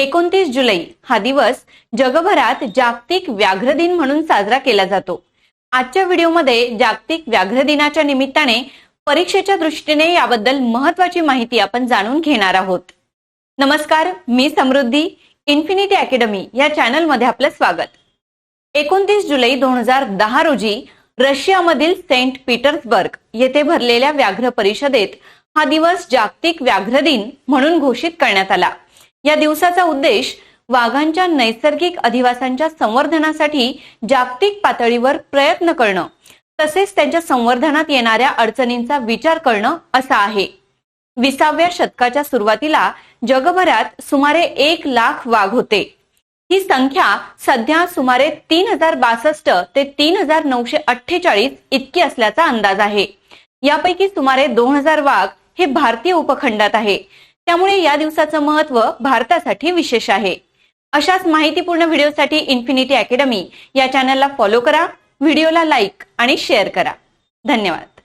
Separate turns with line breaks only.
एकोणतीस जुलै हा दिवस जगभरात जागतिक व्याघ्र दिन म्हणून साजरा केला जातो. आजच्या व्हिडिओमध्ये जागतिक व्याघ्र दिनाच्या निमित्ताने परीक्षेच्या दृष्टीने याबद्दल महत्वाची माहिती आपण जाणून घेणार आहोत. नमस्कार मी समृद्धी इन्फिनिटी अकॅडमी या चॅनलमध्ये आपलं स्वागत. एकोणतीस जुलै दोन हजार दहा रोजी रशियामधील सेंट पीटर्सबर्ग येथे भरलेल्या व्याघ्र परिषदेत हा दिवस जागतिक व्याघ्र दिन म्हणून घोषित करण्यात आला. या दिवसाचा उद्देश वाघांच्या नैसर्गिक अधिवासांच्या संवर्धनासाठी जागतिक पातळीवर प्रयत्न करणं तसेच त्यांच्या संवर्धनात येणाऱ्या अडचणींचा विचार करणं असा आहे. विसाव्या शतकाच्या सुरुवातीला जगभरात सुमारे एक लाख वाघ होते. ही संख्या सध्या सुमारे तीन हजार बासष्ट ते तीन हजार नऊशे अठ्ठेचाळीस इतकी असल्याचा अंदाज आहे. यापैकी सुमारे दोन हजार वाघ हे भारतीय उपखंडात आहे. त्यामुळे या दिवसाचं महत्त्व भारतासाठी विशेष आहे. अशाच माहितीपूर्ण व्हिडिओसाठी इन्फिनिटी अकॅडमी या चॅनलला फॉलो करा व्हिडिओला लाईक आणि शेअर करा. धन्यवाद.